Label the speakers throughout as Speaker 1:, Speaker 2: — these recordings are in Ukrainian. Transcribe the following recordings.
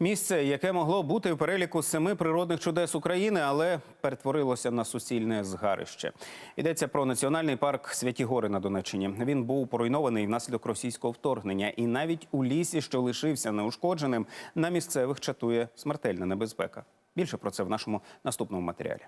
Speaker 1: Місце, яке могло бути в переліку семи природних чудес України, але перетворилося на суцільне згарище. Йдеться про національний парк Святі Гори на Донеччині. Він був поруйнований внаслідок російського вторгнення, і навіть у лісі, що лишився неушкодженим, на місцевих чатує смертельна небезпека. Більше про це в нашому наступному матеріалі.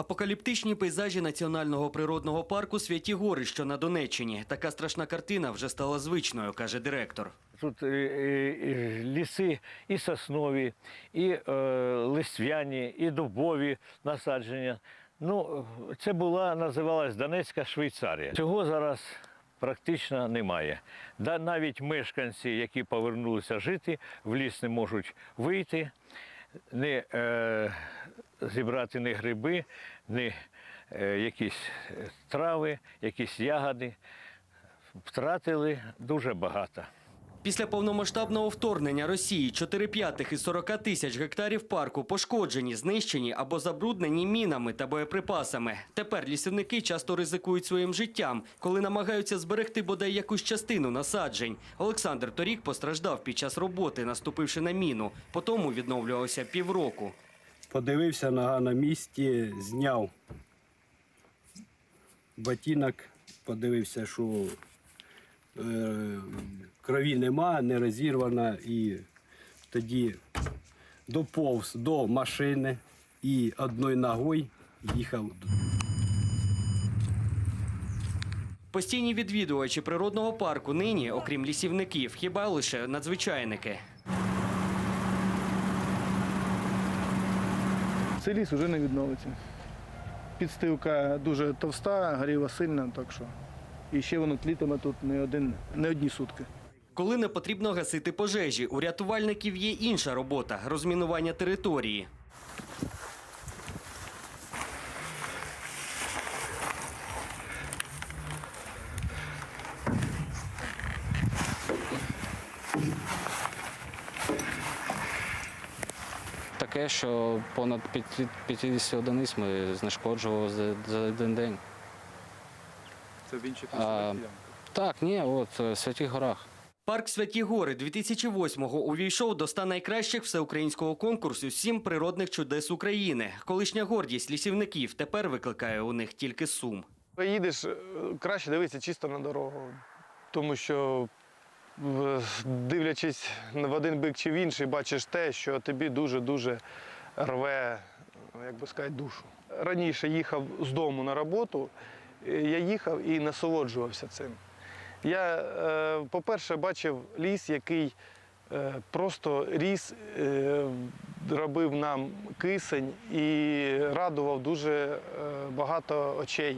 Speaker 2: Апокаліптичні пейзажі національного природного парку Святі Гори, що на Донеччині. Така страшна картина вже стала звичною, каже директор.
Speaker 3: Тут ліси і соснові, і е, листвяні, і дубові насадження. Ну, це була, називалась Донецька Швейцарія. Цього зараз практично немає. Навіть мешканці, які повернулися жити, в ліс не можуть вийти, не е, зібрати ні гриби, ні е, якісь е, трави, якісь ягоди. Втратили дуже багато.
Speaker 2: Після повномасштабного вторгнення Росії 4 п'ятих із 40 тисяч гектарів парку пошкоджені, знищені або забруднені мінами та боєприпасами. Тепер лісівники часто ризикують своїм життям, коли намагаються зберегти бодай якусь частину насаджень. Олександр торік постраждав під час роботи, наступивши на міну. Потому відновлювався півроку.
Speaker 4: Подивився нога на місці, зняв ботинок, подивився, що е, крові нема, не розірвана, і тоді доповз до машини і одною ногою їхав.
Speaker 2: Постійні відвідувачі природного парку нині, окрім лісівників, хіба лише надзвичайники.
Speaker 5: Цей ліс вже не відновиться. Підстилка дуже товста, горіла сильна, так що. І ще воно тлітиме тут не, один, не одні сутки.
Speaker 2: Коли не потрібно гасити пожежі, у рятувальників є інша робота розмінування території.
Speaker 6: Таке, що понад 50 одиниць ми знешкоджували за, за один день.
Speaker 7: Це в інших містах.
Speaker 6: Так, ні, от е, в Святих Горах.
Speaker 2: Парк Святі Гори 2008-го увійшов до ста найкращих всеукраїнського конкурсу Сім природних чудес України. Колишня гордість лісівників тепер викликає у них тільки сум.
Speaker 5: Їдеш, е, краще дивитися чисто на дорогу, тому що, дивлячись в один бік чи в інший, бачиш те, що тобі дуже-дуже рве, як би сказати, душу. Раніше їхав з дому на роботу, е, я їхав і насолоджувався цим. Я, е, по-перше, бачив ліс, який е, просто ріс, робив нам кисень і радував дуже багато очей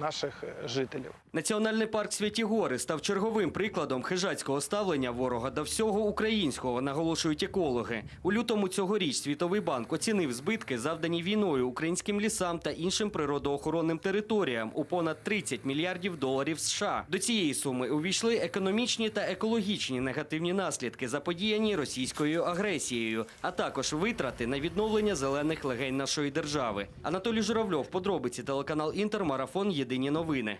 Speaker 5: наших жителів.
Speaker 2: Національний парк Святі Гори став черговим прикладом хижацького ставлення ворога до всього українського, наголошують екологи. У лютому цьогоріч Світовий банк оцінив збитки, завдані війною українським лісам та іншим природоохоронним територіям у понад 30 мільярдів доларів США. До цієї суми увійшли економічні та екологічні негативні наслідки, заподіяні російською агресією, а також витрати на відновлення зелених легень нашої держави. Анатолій Журавльов, подробиці телеканал Інтер, марафон Єдині новини.